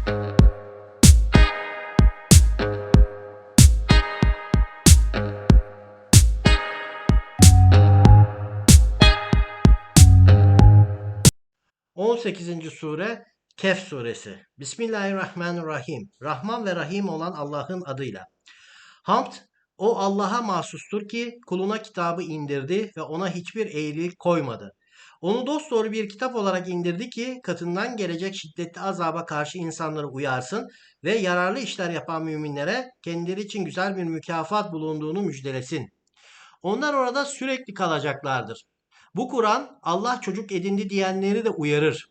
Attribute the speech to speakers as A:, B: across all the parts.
A: On sekizinci sure Kehf suresi. Bismillahirrahmanirrahim. Rahman ve Rahim olan Allah'ın adıyla. Hamd o Allah'a mahsustur ki kuluna kitabı indirdi ve ona hiçbir eğrilik koymadı. Onu dosdoğru bir kitap olarak indirdi ki katından gelecek şiddetli azaba karşı insanları uyarsın ve yararlı işler yapan müminlere kendileri için güzel bir mükafat bulunduğunu müjdelesin. Onlar orada sürekli kalacaklardır. Bu Kur'an Allah çocuk edindi diyenleri de uyarır.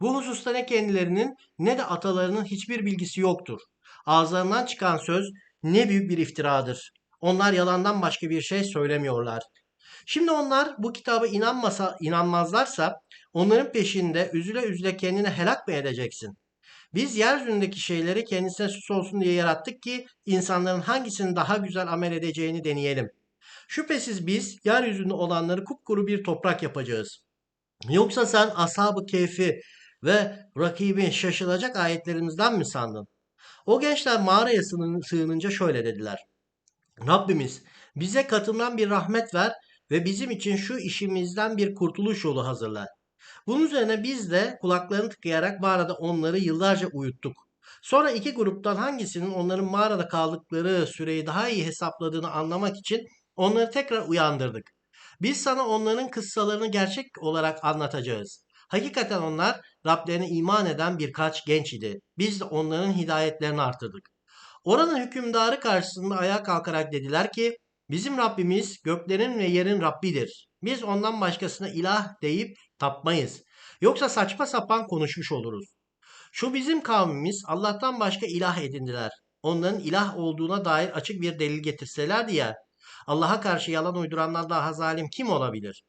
A: Bu hususta ne kendilerinin ne de atalarının hiçbir bilgisi yoktur. Ağızlarından çıkan söz ne büyük bir iftiradır. Onlar yalandan başka bir şey söylemiyorlar. Şimdi onlar bu kitaba inanmasa, inanmazlarsa onların peşinde üzüle üzüle kendini helak mı edeceksin? Biz yeryüzündeki şeyleri kendisine süs olsun diye yarattık ki insanların hangisinin daha güzel amel edeceğini deneyelim. Şüphesiz biz yeryüzünde olanları kupkuru bir toprak yapacağız. Yoksa sen ashab-ı keyfi ve rakibin şaşılacak ayetlerimizden mi sandın? O gençler mağaraya sığın- sığınınca şöyle dediler. Rabbimiz bize katından bir rahmet ver ve bizim için şu işimizden bir kurtuluş yolu hazırla. Bunun üzerine biz de kulaklarını tıkayarak mağarada onları yıllarca uyuttuk. Sonra iki gruptan hangisinin onların mağarada kaldıkları süreyi daha iyi hesapladığını anlamak için onları tekrar uyandırdık. Biz sana onların kıssalarını gerçek olarak anlatacağız. Hakikaten onlar Rablerine iman eden birkaç genç idi. Biz de onların hidayetlerini artırdık. Oranın hükümdarı karşısında ayağa kalkarak dediler ki bizim Rabbimiz göklerin ve yerin Rabbidir. Biz ondan başkasına ilah deyip tapmayız. Yoksa saçma sapan konuşmuş oluruz. Şu bizim kavmimiz Allah'tan başka ilah edindiler. Onların ilah olduğuna dair açık bir delil getirselerdi ya. Allah'a karşı yalan uyduranlar daha zalim kim olabilir?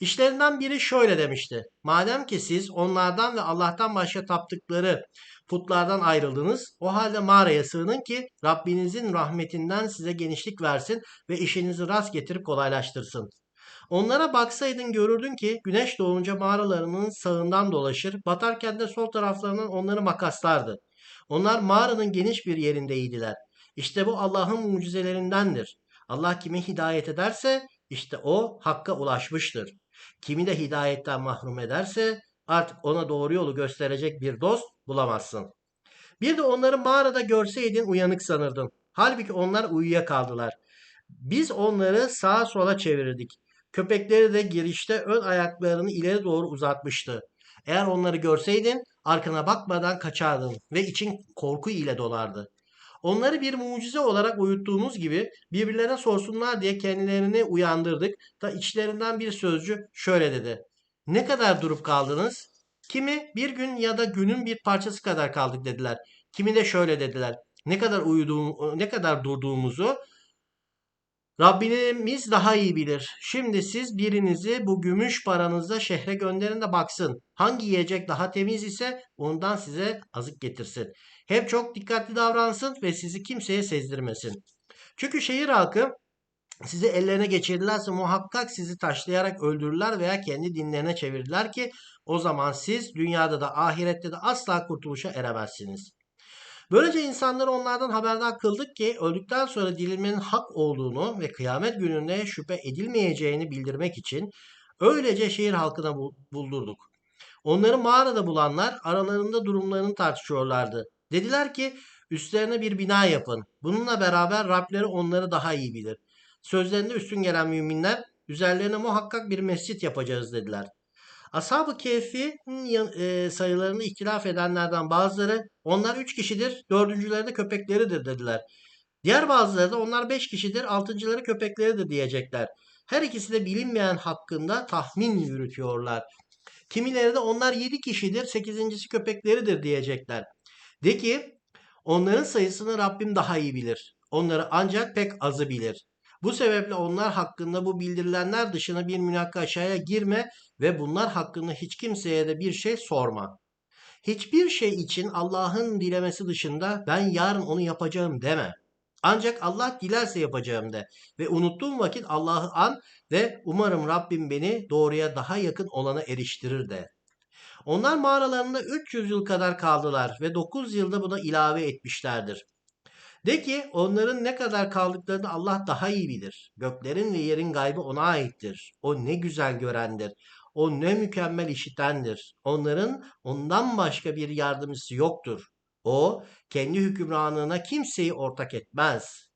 A: İşlerinden biri şöyle demişti. Madem ki siz onlardan ve Allah'tan başka taptıkları putlardan ayrıldınız, o halde mağaraya sığının ki Rabbinizin rahmetinden size genişlik versin ve işinizi rast getirip kolaylaştırsın. Onlara baksaydın görürdün ki güneş doğunca mağaralarının sağından dolaşır, batarken de sol taraflarından onları makaslardı. Onlar mağaranın geniş bir yerindeydiler. İşte bu Allah'ın mucizelerindendir. Allah kimi hidayet ederse işte o hakka ulaşmıştır. Kimi de hidayetten mahrum ederse artık ona doğru yolu gösterecek bir dost bulamazsın. Bir de onları mağarada görseydin uyanık sanırdın. Halbuki onlar uyuyakaldılar. Biz onları sağa sola çevirirdik. Köpekleri de girişte ön ayaklarını ileri doğru uzatmıştı. Eğer onları görseydin arkana bakmadan kaçardın ve için korku ile dolardı. Onları bir mucize olarak uyuttuğumuz gibi birbirlerine sorsunlar diye kendilerini uyandırdık. Da içlerinden bir sözcü şöyle dedi. Ne kadar durup kaldınız? Kimi bir gün ya da günün bir parçası kadar kaldık dediler. Kimi de şöyle dediler. Ne kadar uyuduğum, ne kadar durduğumuzu Rabbimiz daha iyi bilir. Şimdi siz birinizi bu gümüş paranızla şehre gönderin de baksın. Hangi yiyecek daha temiz ise ondan size azık getirsin. Hep çok dikkatli davransın ve sizi kimseye sezdirmesin. Çünkü şehir halkı sizi ellerine geçirdilerse muhakkak sizi taşlayarak öldürürler veya kendi dinlerine çevirdiler ki o zaman siz dünyada da ahirette de asla kurtuluşa eremezsiniz. Böylece insanları onlardan haberdar kıldık ki öldükten sonra dirilmenin hak olduğunu ve kıyamet gününde şüphe edilmeyeceğini bildirmek için öylece şehir halkına buldurduk. Onları mağarada bulanlar aralarında durumlarını tartışıyorlardı. Dediler ki üstlerine bir bina yapın. Bununla beraber Rableri onları daha iyi bilir. Sözlerinde üstün gelen müminler üzerlerine muhakkak bir mescit yapacağız dediler. Ashab-ı Kehf'in e, sayılarını ihtilaf edenlerden bazıları onlar üç kişidir, dördüncüleri de köpekleridir dediler. Diğer bazıları da onlar beş kişidir, altıncıları köpekleridir diyecekler. Her ikisi de bilinmeyen hakkında tahmin yürütüyorlar. Kimileri de onlar yedi kişidir, sekizincisi köpekleridir diyecekler. De ki onların sayısını Rabbim daha iyi bilir. Onları ancak pek azı bilir. Bu sebeple onlar hakkında bu bildirilenler dışına bir münakaşaya girme ve bunlar hakkında hiç kimseye de bir şey sorma. Hiçbir şey için Allah'ın dilemesi dışında ben yarın onu yapacağım deme. Ancak Allah dilerse yapacağım de ve unuttuğum vakit Allah'ı an ve umarım Rabbim beni doğruya daha yakın olana eriştirir de. Onlar mağaralarında 300 yıl kadar kaldılar ve 9 yılda buna ilave etmişlerdir. De ki onların ne kadar kaldıklarını Allah daha iyi bilir. Göklerin ve yerin gaybı ona aittir. O ne güzel görendir. O ne mükemmel işitendir. Onların ondan başka bir yardımcısı yoktur. O kendi hükümranlığına kimseyi ortak etmez.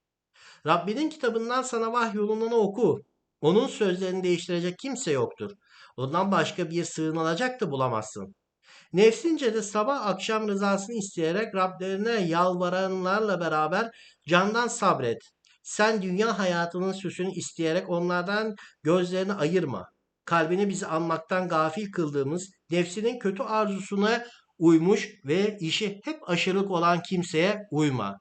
A: Rabbinin kitabından sana vahyolununu oku. Onun sözlerini değiştirecek kimse yoktur. Ondan başka bir sığınılacak da bulamazsın. Nefsince de sabah akşam rızasını isteyerek Rablerine yalvaranlarla beraber candan sabret. Sen dünya hayatının süsünü isteyerek onlardan gözlerini ayırma. Kalbini bizi anmaktan gafil kıldığımız nefsinin kötü arzusuna uymuş ve işi hep aşırılık olan kimseye uyma.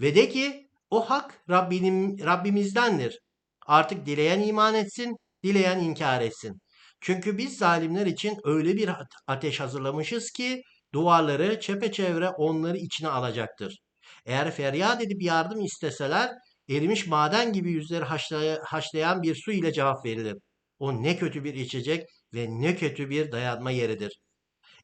A: Ve de ki o hak Rabbinin, Rabbimizdendir. Artık dileyen iman etsin, dileyen inkar etsin. Çünkü biz zalimler için öyle bir ateş hazırlamışız ki duvarları çepeçevre onları içine alacaktır. Eğer feryat edip yardım isteseler erimiş maden gibi yüzleri haşlayan bir su ile cevap verilir. O ne kötü bir içecek ve ne kötü bir dayanma yeridir.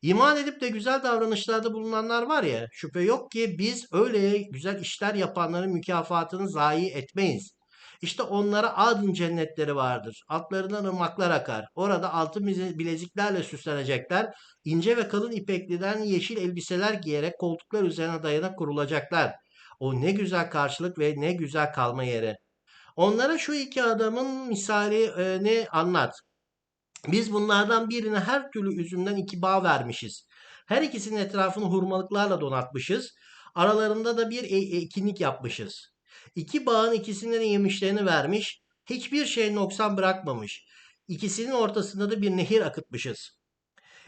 A: İman edip de güzel davranışlarda bulunanlar var ya, şüphe yok ki biz öyle güzel işler yapanların mükafatını zayi etmeyiz. İşte onlara adın cennetleri vardır. Altlarından ırmaklar akar. Orada altın bileziklerle süslenecekler. İnce ve kalın ipekliden yeşil elbiseler giyerek koltuklar üzerine dayanak kurulacaklar. O ne güzel karşılık ve ne güzel kalma yeri. Onlara şu iki adamın misalini anlat. Biz bunlardan birine her türlü üzümden iki bağ vermişiz. Her ikisinin etrafını hurmalıklarla donatmışız. Aralarında da bir e- ekinlik yapmışız. İki bağın ikisine de yemişlerini vermiş. Hiçbir şey noksan bırakmamış. İkisinin ortasında da bir nehir akıtmışız.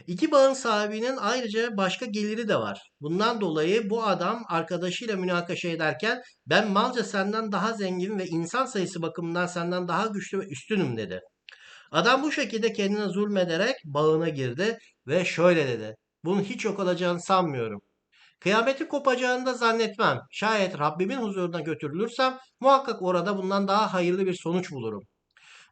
A: İki bağın sahibinin ayrıca başka geliri de var. Bundan dolayı bu adam arkadaşıyla münakaşa ederken ben malca senden daha zengin ve insan sayısı bakımından senden daha güçlü ve üstünüm dedi. Adam bu şekilde kendine zulmederek bağına girdi ve şöyle dedi. Bunun hiç yok olacağını sanmıyorum. Kıyameti kopacağını da zannetmem. Şayet Rabbimin huzuruna götürülürsem muhakkak orada bundan daha hayırlı bir sonuç bulurum.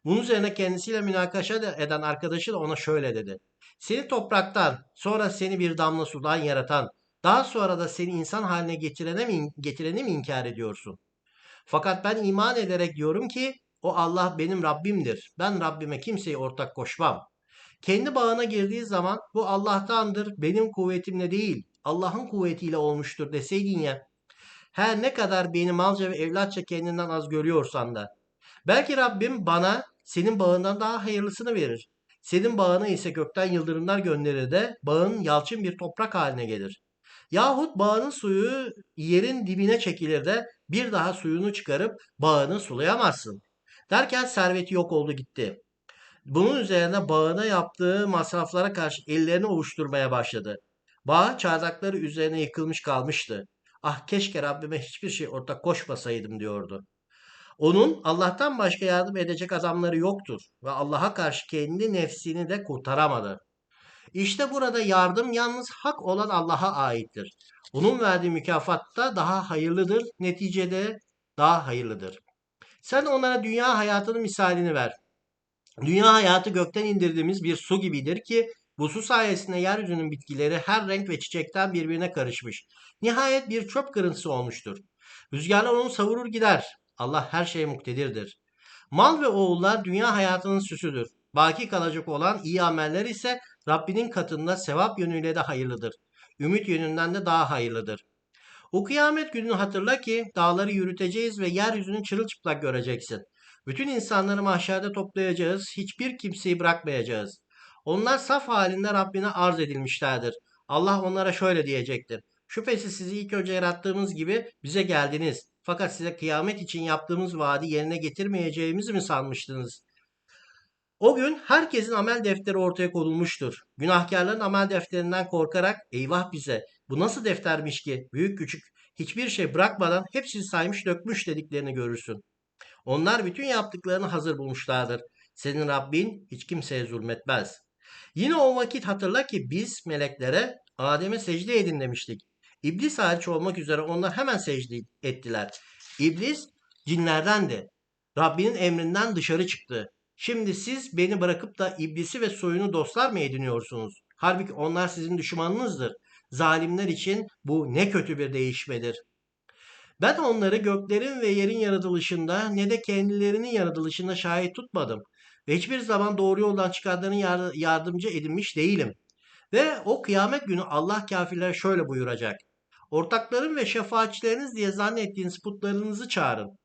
A: Bunun üzerine kendisiyle münakaşa eden arkadaşı da ona şöyle dedi. Seni topraktan, sonra seni bir damla sudan yaratan, daha sonra da seni insan haline getirene mi, getireni mi inkar ediyorsun? Fakat ben iman ederek diyorum ki o Allah benim Rabbimdir. Ben Rabbime kimseyi ortak koşmam. Kendi bağına girdiği zaman bu Allah'tandır, benim kuvvetimle değil, Allah'ın kuvvetiyle olmuştur deseydin ya. Her ne kadar beni malca ve evlatça kendinden az görüyorsan da. Belki Rabbim bana senin bağından daha hayırlısını verir. Senin bağına ise gökten yıldırımlar gönderir de bağın yalçın bir toprak haline gelir. Yahut bağının suyu yerin dibine çekilir de bir daha suyunu çıkarıp bağını sulayamazsın. Derken serveti yok oldu gitti. Bunun üzerine bağına yaptığı masraflara karşı ellerini ovuşturmaya başladı. Bağ çardakları üzerine yıkılmış kalmıştı. Ah keşke Rabbime hiçbir şey ortak koşmasaydım diyordu. Onun Allah'tan başka yardım edecek adamları yoktur ve Allah'a karşı kendi nefsini de kurtaramadı. İşte burada yardım yalnız hak olan Allah'a aittir. Onun verdiği mükafat da daha hayırlıdır, neticede daha hayırlıdır. Sen onlara dünya hayatının misalini ver. Dünya hayatı gökten indirdiğimiz bir su gibidir ki bu su sayesinde yeryüzünün bitkileri her renk ve çiçekten birbirine karışmış. Nihayet bir çöp kırıntısı olmuştur. Rüzgarlar onu savurur gider. Allah her şeye muktedirdir. Mal ve oğullar dünya hayatının süsüdür. Baki kalacak olan iyi ameller ise Rabbinin katında sevap yönüyle de hayırlıdır. Ümit yönünden de daha hayırlıdır. O kıyamet gününü hatırla ki dağları yürüteceğiz ve yeryüzünü çırılçıplak göreceksin. Bütün insanları mahşerde toplayacağız, hiçbir kimseyi bırakmayacağız. Onlar saf halinde Rabbine arz edilmişlerdir. Allah onlara şöyle diyecektir. Şüphesiz sizi ilk önce yarattığımız gibi bize geldiniz. Fakat size kıyamet için yaptığımız vaadi yerine getirmeyeceğimizi mi sanmıştınız? O gün herkesin amel defteri ortaya konulmuştur. Günahkarların amel defterinden korkarak eyvah bize bu nasıl deftermiş ki büyük küçük hiçbir şey bırakmadan hepsini saymış dökmüş dediklerini görürsün. Onlar bütün yaptıklarını hazır bulmuşlardır. Senin Rabbin hiç kimseye zulmetmez. Yine o vakit hatırla ki biz meleklere Adem'e secde edin demiştik. İblis hariç olmak üzere onlar hemen secde ettiler. İblis cinlerdendi. Rabbinin emrinden dışarı çıktı. Şimdi siz beni bırakıp da iblisi ve soyunu dostlar mı ediniyorsunuz? Halbuki onlar sizin düşmanınızdır. Zalimler için bu ne kötü bir değişmedir. Ben onları göklerin ve yerin yaratılışında ne de kendilerinin yaratılışında şahit tutmadım. Hiçbir zaman doğru yoldan çıkanların yar- yardımcı edinmiş değilim. Ve o kıyamet günü Allah kafirlere şöyle buyuracak. Ortaklarım ve şefaatçileriniz diye zannettiğiniz putlarınızı çağırın.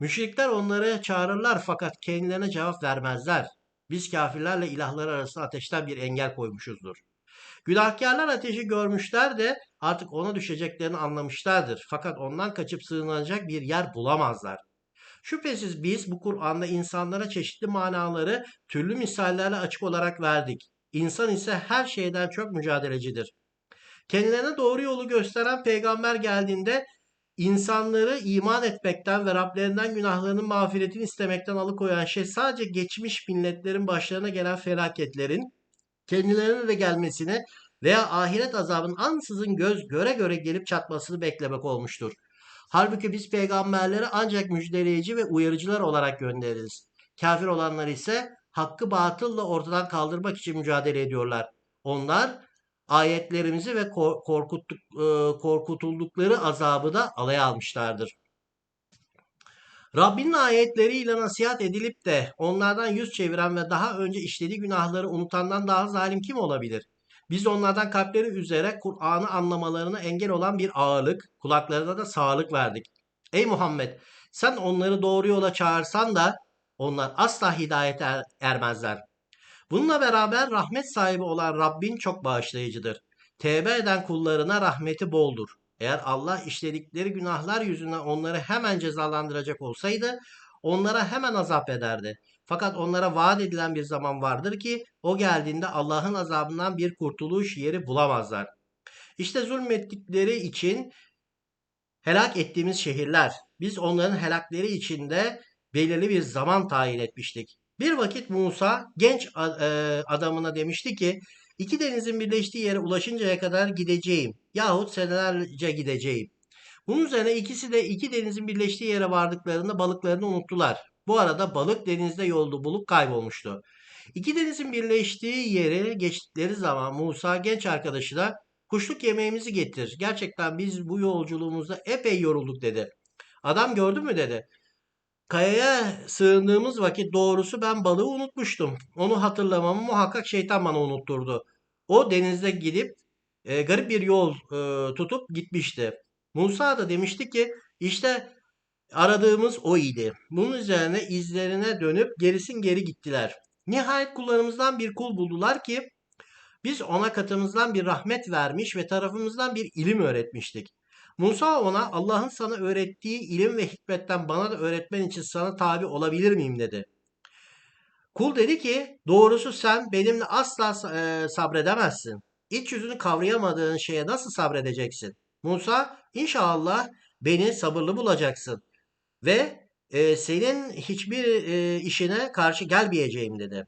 A: Müşrikler onları çağırırlar fakat kendilerine cevap vermezler. Biz kafirlerle ilahlar arasında ateşten bir engel koymuşuzdur. Günahkarlar ateşi görmüşler de artık ona düşeceklerini anlamışlardır. Fakat ondan kaçıp sığınacak bir yer bulamazlar. Şüphesiz biz bu Kur'an'da insanlara çeşitli manaları türlü misallerle açık olarak verdik. İnsan ise her şeyden çok mücadelecidir. Kendilerine doğru yolu gösteren peygamber geldiğinde insanları iman etmekten ve Rablerinden günahlarının mağfiretini istemekten alıkoyan şey sadece geçmiş milletlerin başlarına gelen felaketlerin kendilerine de gelmesini veya ahiret azabının ansızın göz göre göre gelip çatmasını beklemek olmuştur. Halbuki biz peygamberleri ancak müjdeleyici ve uyarıcılar olarak göndeririz. Kafir olanlar ise hakkı batılla ortadan kaldırmak için mücadele ediyorlar. Onlar ayetlerimizi ve kor- korkuttuk, e, korkutuldukları azabı da alaya almışlardır. Rabbinin ayetleriyle nasihat edilip de onlardan yüz çeviren ve daha önce işlediği günahları unutandan daha zalim kim olabilir? Biz onlardan kalpleri üzere Kur'an'ı anlamalarına engel olan bir ağırlık, kulaklarına da sağlık verdik. Ey Muhammed, sen onları doğru yola çağırsan da onlar asla hidayete er- ermezler. Bununla beraber rahmet sahibi olan Rabbin çok bağışlayıcıdır. Tevbe eden kullarına rahmeti boldur. Eğer Allah işledikleri günahlar yüzünden onları hemen cezalandıracak olsaydı onlara hemen azap ederdi. Fakat onlara vaat edilen bir zaman vardır ki o geldiğinde Allah'ın azabından bir kurtuluş yeri bulamazlar. İşte zulmettikleri için helak ettiğimiz şehirler. Biz onların helakleri içinde belirli bir zaman tayin etmiştik. Bir vakit Musa genç e, adamına demişti ki iki denizin birleştiği yere ulaşıncaya kadar gideceğim yahut senelerce gideceğim. Bunun üzerine ikisi de iki denizin birleştiği yere vardıklarında balıklarını unuttular. Bu arada balık denizde yolda bulup kaybolmuştu. İki denizin birleştiği yeri geçtikleri zaman Musa genç arkadaşına kuşluk yemeğimizi getir. Gerçekten biz bu yolculuğumuzda epey yorulduk dedi. Adam gördün mü dedi. Kayaya sığındığımız vakit doğrusu ben balığı unutmuştum. Onu hatırlamamı muhakkak şeytan bana unutturdu. O denizde gidip e, garip bir yol e, tutup gitmişti. Musa da demişti ki işte aradığımız o idi. Bunun üzerine izlerine dönüp gerisin geri gittiler. Nihayet kullarımızdan bir kul buldular ki biz ona katımızdan bir rahmet vermiş ve tarafımızdan bir ilim öğretmiştik. Musa ona Allah'ın sana öğrettiği ilim ve hikmetten bana da öğretmen için sana tabi olabilir miyim dedi. Kul dedi ki doğrusu sen benimle asla e, sabredemezsin. İç yüzünü kavrayamadığın şeye nasıl sabredeceksin? Musa inşallah beni sabırlı bulacaksın ve e, senin hiçbir e, işine karşı gelmeyeceğim dedi.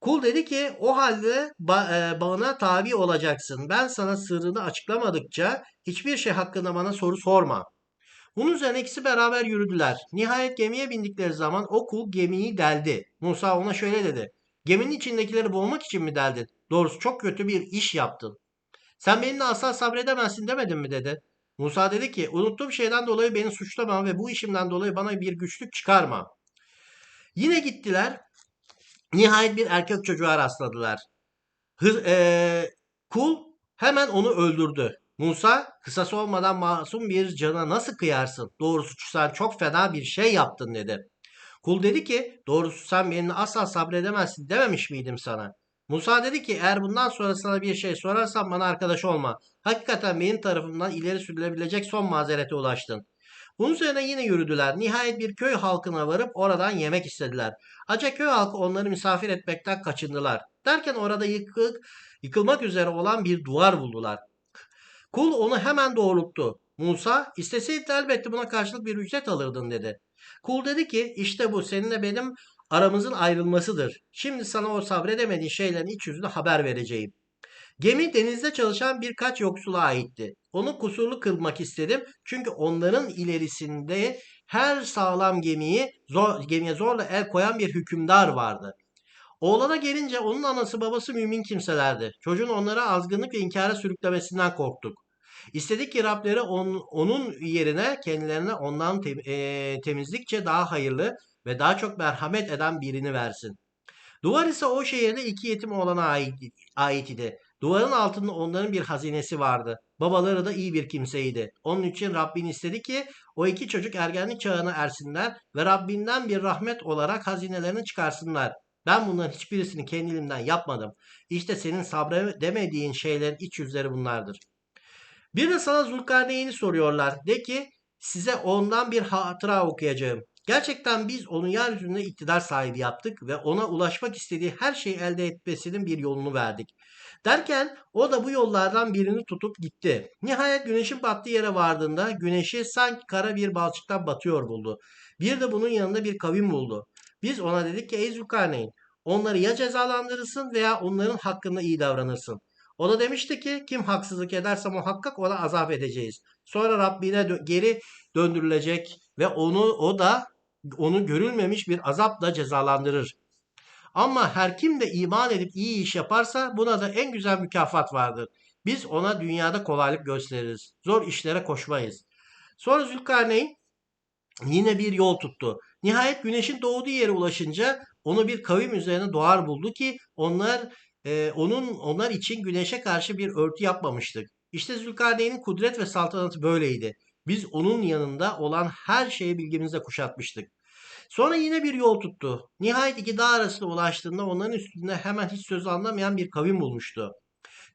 A: Kul dedi ki o halde ba- e, bana tabi olacaksın. Ben sana sırrını açıklamadıkça hiçbir şey hakkında bana soru sorma. Bunun üzerine ikisi beraber yürüdüler. Nihayet gemiye bindikleri zaman o kul gemiyi deldi. Musa ona şöyle dedi. Geminin içindekileri boğmak için mi deldin? Doğrusu çok kötü bir iş yaptın. Sen benimle asla sabredemezsin demedin mi dedi. Musa dedi ki unuttuğum şeyden dolayı beni suçlama ve bu işimden dolayı bana bir güçlük çıkarma. Yine gittiler. Nihayet bir erkek çocuğa rastladılar. Hız, eee, kul hemen onu öldürdü. Musa kısası olmadan masum bir cana nasıl kıyarsın? Doğrusu sen çok fena bir şey yaptın dedi. Kul dedi ki doğrusu sen benimle asla sabredemezsin dememiş miydim sana? Musa dedi ki eğer bundan sonra sana bir şey sorarsan bana arkadaş olma. Hakikaten benim tarafımdan ileri sürülebilecek son mazerete ulaştın. Bunun üzerine yine yürüdüler. Nihayet bir köy halkına varıp oradan yemek istediler. Ancak köy halkı onları misafir etmekten kaçındılar. Derken orada yıkık, yıkılmak üzere olan bir duvar buldular. Kul onu hemen doğrulttu. Musa isteseydin elbette buna karşılık bir ücret alırdın dedi. Kul dedi ki işte bu seninle benim aramızın ayrılmasıdır. Şimdi sana o sabredemediğin şeylerin iç yüzünü haber vereceğim. Gemi denizde çalışan birkaç yoksula aitti. Onu kusurlu kılmak istedim çünkü onların ilerisinde her sağlam gemiyi zor, gemiye zorla el koyan bir hükümdar vardı. Oğlana gelince onun anası babası mümin kimselerdi. Çocuğun onlara azgınlık ve inkara sürüklemesinden korktuk. İstedik ki Rableri on- onun yerine kendilerine ondan tem- eee, temizlikçe daha hayırlı ve daha çok merhamet eden birini versin. Duvar ise o şehirde iki yetim oğlana ait, ait idi. Duvarın altında onların bir hazinesi vardı. Babaları da iyi bir kimseydi. Onun için Rabbin istedi ki o iki çocuk ergenlik çağına ersinler ve Rabbinden bir rahmet olarak hazinelerini çıkarsınlar. Ben bunların hiçbirisini kendiliğimden yapmadım. İşte senin sabredemediğin şeylerin iç yüzleri bunlardır. Bir de sana Zulkarneyn'i soruyorlar. De ki size ondan bir hatıra okuyacağım. Gerçekten biz onu yeryüzünde iktidar sahibi yaptık ve ona ulaşmak istediği her şeyi elde etmesinin bir yolunu verdik. Derken o da bu yollardan birini tutup gitti. Nihayet güneşin battığı yere vardığında güneşi sanki kara bir balçıktan batıyor buldu. Bir de bunun yanında bir kavim buldu. Biz ona dedik ki ey Zülkarneyn onları ya cezalandırırsın veya onların hakkında iyi davranırsın. O da demişti ki kim haksızlık ederse muhakkak ona azap edeceğiz. Sonra Rabbine dö- geri döndürülecek ve onu o da onu görülmemiş bir azapla cezalandırır. Ama her kim de iman edip iyi iş yaparsa buna da en güzel mükafat vardır. Biz ona dünyada kolaylık gösteririz. Zor işlere koşmayız. Sonra Zülkarneyn yine bir yol tuttu. Nihayet güneşin doğduğu yere ulaşınca onu bir kavim üzerine doğar buldu ki onlar e, onun onlar için güneşe karşı bir örtü yapmamıştık. İşte Zülkarneyn'in kudret ve saltanatı böyleydi. Biz onun yanında olan her şeyi bilgimizle kuşatmıştık. Sonra yine bir yol tuttu. Nihayet iki dağ arasına ulaştığında onların üstünde hemen hiç söz anlamayan bir kavim bulmuştu.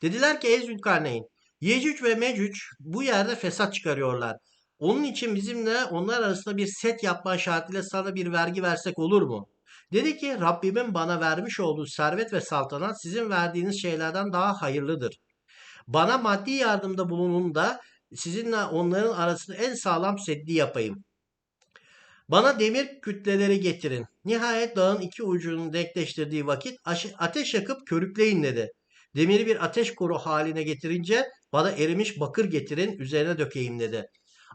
A: Dediler ki ey Zülkarneyn, Yecüc ve Mecüc bu yerde fesat çıkarıyorlar. Onun için bizimle onlar arasında bir set yapma şartıyla sana bir vergi versek olur mu? Dedi ki Rabbimin bana vermiş olduğu servet ve saltanat sizin verdiğiniz şeylerden daha hayırlıdır. Bana maddi yardımda bulunun da sizinle onların arasında en sağlam seddi yapayım. Bana demir kütleleri getirin. Nihayet dağın iki ucunu denkleştirdiği vakit ateş yakıp körükleyin dedi. Demiri bir ateş koru haline getirince bana erimiş bakır getirin üzerine dökeyim dedi.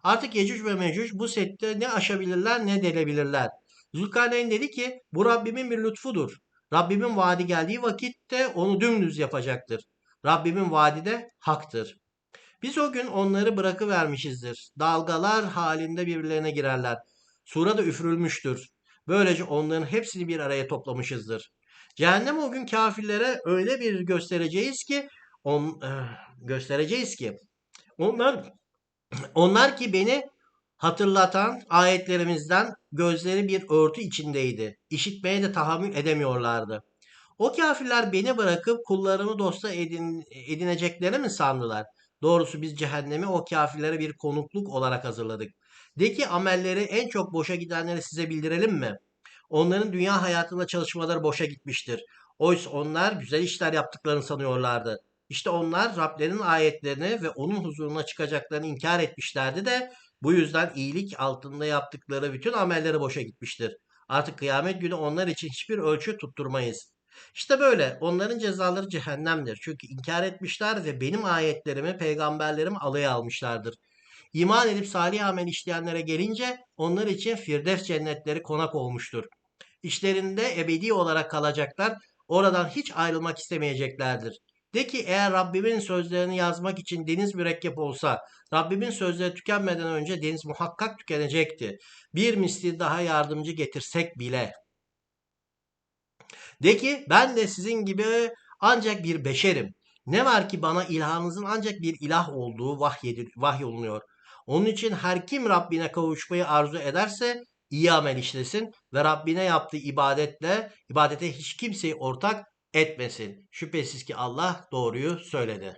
A: Artık Yecüc ve Mecüc bu sette ne aşabilirler ne delebilirler. Zülkarneyn dedi ki bu Rabbimin bir lütfudur. Rabbimin vaadi geldiği vakitte onu dümdüz yapacaktır. Rabbimin vaadi de haktır. Biz o gün onları bırakıvermişizdir. Dalgalar halinde birbirlerine girerler. Sura da üfürülmüştür. Böylece onların hepsini bir araya toplamışızdır. Cehennem o gün kafirlere öyle bir göstereceğiz ki on, eh, göstereceğiz ki onlar onlar ki beni hatırlatan ayetlerimizden gözleri bir örtü içindeydi. İşitmeye de tahammül edemiyorlardı. O kafirler beni bırakıp kullarımı dosta edin, edineceklerini mi sandılar? Doğrusu biz cehennemi o kafirlere bir konukluk olarak hazırladık. De ki amelleri en çok boşa gidenleri size bildirelim mi? Onların dünya hayatında çalışmaları boşa gitmiştir. Oysa onlar güzel işler yaptıklarını sanıyorlardı. İşte onlar Rablerinin ayetlerini ve onun huzuruna çıkacaklarını inkar etmişlerdi de bu yüzden iyilik altında yaptıkları bütün amelleri boşa gitmiştir. Artık kıyamet günü onlar için hiçbir ölçü tutturmayız. İşte böyle onların cezaları cehennemdir. Çünkü inkar etmişler ve benim ayetlerimi, peygamberlerimi alaya almışlardır. İman edip salih amel işleyenlere gelince onlar için Firdevs cennetleri konak olmuştur. İşlerinde ebedi olarak kalacaklar, oradan hiç ayrılmak istemeyeceklerdir. De ki eğer Rabbimin sözlerini yazmak için deniz mürekkep olsa, Rabbimin sözleri tükenmeden önce deniz muhakkak tükenecekti. Bir misli daha yardımcı getirsek bile. De ki ben de sizin gibi ancak bir beşerim. Ne var ki bana ilahınızın ancak bir ilah olduğu vahyedir, vahyolunuyor. Onun için her kim Rabbine kavuşmayı arzu ederse iyi amel işlesin ve Rabbine yaptığı ibadetle ibadete hiç kimseyi ortak etmesin. Şüphesiz ki Allah doğruyu söyledi.